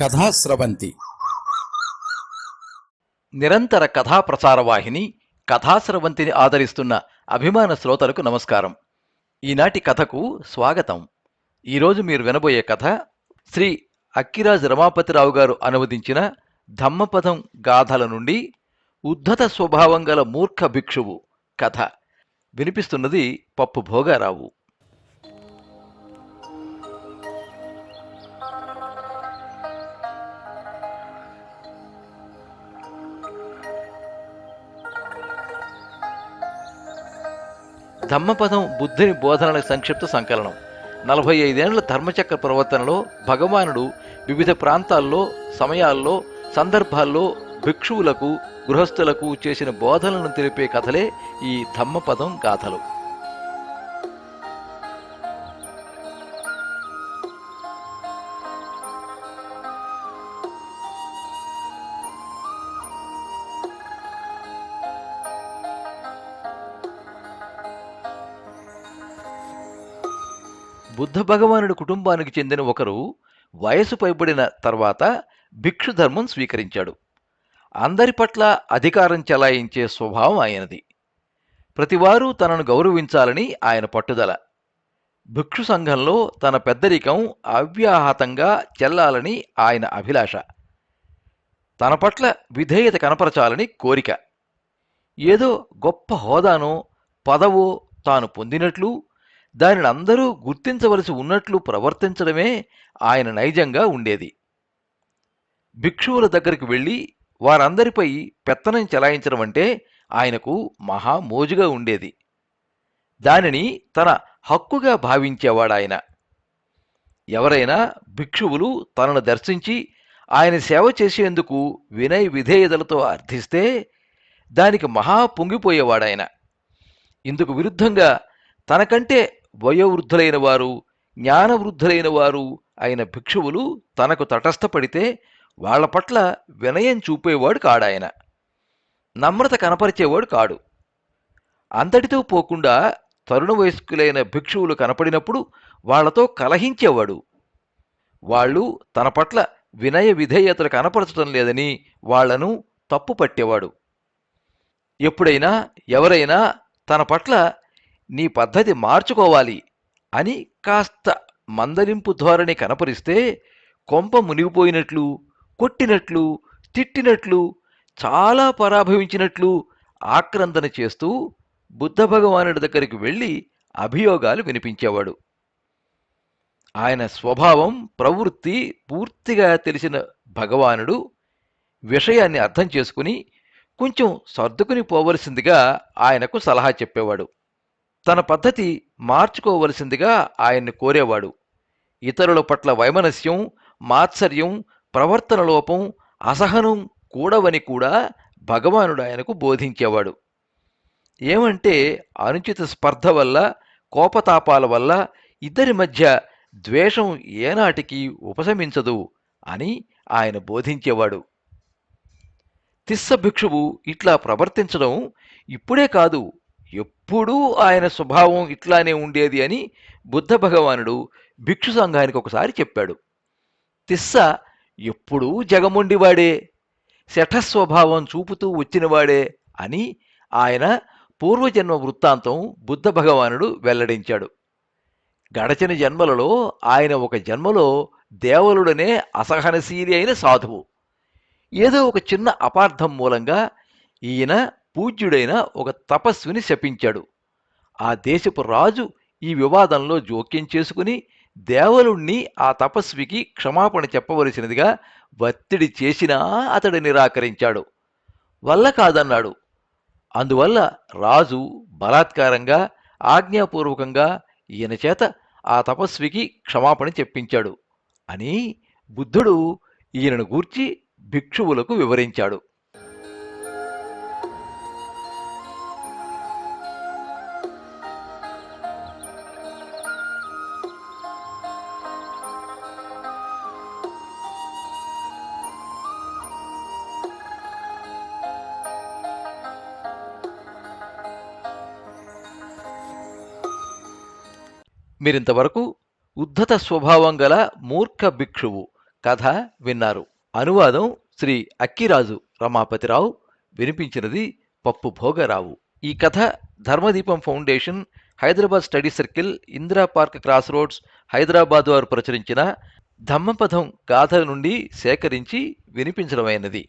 కథాస్రవంతి నిరంతర కథా ప్రసార వాహిని కథాస్రవంతిని ఆదరిస్తున్న అభిమాన శ్రోతలకు నమస్కారం. ఈనాటి కథకు స్వాగతం. ఈరోజు మీరు వినబోయే కథ శ్రీ అక్కిరాజ్ రమాపతిరావు గారు అనువదించిన ధమ్మపదం గాథల నుండి ఉద్ధత స్వభావం గల మూర్ఖ భిక్షువు కథ. వినిపిస్తున్నది పప్పు భోగారావు. ధమ్మపదం బుద్ధుని బోధనల సంక్షిప్త సంకలనం. నలభై ఐదేళ్ళ ధర్మచక్ర ప్రవర్తనలో భగవానుడు వివిధ ప్రాంతాల్లో సమయాల్లో సందర్భాల్లో భిక్షువులకు గృహస్థులకు చేసిన బోధనలను తెలిపే కథలే ఈ ధమ్మపదం గాథలు. బుద్ధ భగవానుడి కుటుంబానికి చెందిన ఒకరు వయసు పైబడిన తర్వాత భిక్షు ధర్మం స్వీకరించాడు. అందరి పట్ల అధికారం చెలాయించే స్వభావం ఆయనది. ప్రతివారు తనను గౌరవించాలని ఆయన పట్టుదల. భిక్షు సంఘంలో తన పెద్దరికం అవ్యాహతంగా చెల్లాలని ఆయన అభిలాష. తన పట్ల విధేయత కనపరచాలని కోరిక. ఏదో గొప్ప హోదానో పదవో తాను పొందినట్లు దానిని అందరూ గుర్తించవలసి ఉన్నట్లు ప్రవర్తించడమే ఆయన నైజంగా ఉండేది. భిక్షువుల దగ్గరికి వెళ్ళి వారందరిపై పెత్తనం చెలాయించడం అంటే ఆయనకు మహా మోజుగా ఉండేది. దానిని తన హక్కుగా భావించేవాడాయన ఎవరైనా భిక్షువులు తనను దర్శించి ఆయన సేవ చేసేందుకు వినయ విధేయతలతో అర్థిస్తే దానికి మహా పొంగిపోయేవాడాయన ఇందుకు విరుద్ధంగా తనకంటే వయోవృద్ధులైన వారు జ్ఞానవృద్ధులైన వారు అయిన భిక్షువులు తనకు తటస్థపడితే వాళ్ళ పట్ల వినయం చూపేవాడు కాడాయన. నమ్రత కనపరిచేవాడు కాడు. అంతటితో పోకుండా తరుణ వయస్కులైన భిక్షువులు కనపడినప్పుడు వాళ్ళతో కలహించేవాడు. వాళ్ళు తన పట్ల వినయ విధేయతలు కనపరచడం లేదని వాళ్ళను తప్పు పట్టేవాడు ఎప్పుడైనా ఎవరైనా తన పట్ల నీ పద్ధతి మార్చుకోవాలి అని కాస్త మందలింపు ధోరణి కనపరిస్తే కొంప మునిగిపోయినట్లు కొట్టినట్లు తిట్టినట్లు చాలా పరాభవించినట్లు ఆక్రందన చేస్తూ బుద్ధ భగవానుడి దగ్గరికి వెళ్ళి అభియోగాలు వినిపించేవాడు. ఆయన స్వభావం ప్రవృత్తి పూర్తిగా తెలిసిన భగవానుడు విషయాన్ని అర్థం చేసుకుని కొంచెం సర్దుకుని పోవలసిందిగా ఆయనకు సలహా చెప్పేవాడు. తన పద్ధతి మార్చుకోవలసిందిగా ఆయన్ని కోరేవాడు. ఇతరుల పట్ల వైమనస్యం మాత్సర్యం ప్రవర్తన లోపం అసహనం కూడవని కూడా భగవానుడు ఆయనకు బోధించేవాడు. ఏమంటే అనుచిత స్పర్ధ వల్ల కోపతాపాల వల్ల ఇద్దరి మధ్య ద్వేషం ఏనాటికి ఉపశమించదు అని ఆయన బోధించేవాడు. తిస్స భిక్షువు ఇట్లా ప్రవర్తించడం ఇప్పుడే కాదు ఎప్పుడూ ఆయన స్వభావం ఇట్లానే ఉండేది అని బుద్ధ భగవానుడు భిక్షు సంఘానికి ఒకసారి చెప్పాడు. తిస్స ఎప్పుడూ జగముండివాడే శఠస్వభావం చూపుతూ వచ్చినవాడే అని ఆయన పూర్వజన్మ వృత్తాంతం బుద్ధ భగవానుడు వెల్లడించాడు. గడచిన జన్మలలో ఆయన ఒక జన్మలో దేవలుడనే అసహనశీలి అయిన సాధువు. ఏదో ఒక చిన్న అపార్థం మూలంగా ఈయన పూజ్యుడైన ఒక తపస్విని శపించాడు. ఆ దేశపు రాజు ఈ వివాదంలో జోక్యం చేసుకుని దేవలుణ్ణి ఆ తపస్వికి క్షమాపణ చెప్పవలసినదిగా ఒత్తిడి చేసినా అతడు నిరాకరించాడు. వల్ల కాదన్నాడు. అందువల్ల రాజు బలాత్కారంగా ఆజ్ఞాపూర్వకంగా ఈయన చేత ఆ తపస్వికి క్షమాపణ చెప్పించాడు. అని బుద్ధుడు ఈయనను గూర్చి భిక్షువులకు వివరించాడు. మీరింతవరకు ఉద్ధత స్వభావం గల మూర్ఖ భిక్షువు కథ విన్నారు. అనువాదం శ్రీ అక్కిరాజు రమాపతిరావు వినిపించినది పప్పు భోగరావు. ఈ కథ Dharmadeepam foundation Hyderabad study circle Indira park cross roads Hyderabad వారు ప్రచురించిన ధమ్మపథం గాథల నుండి సేకరించి వినిపించడమైనది.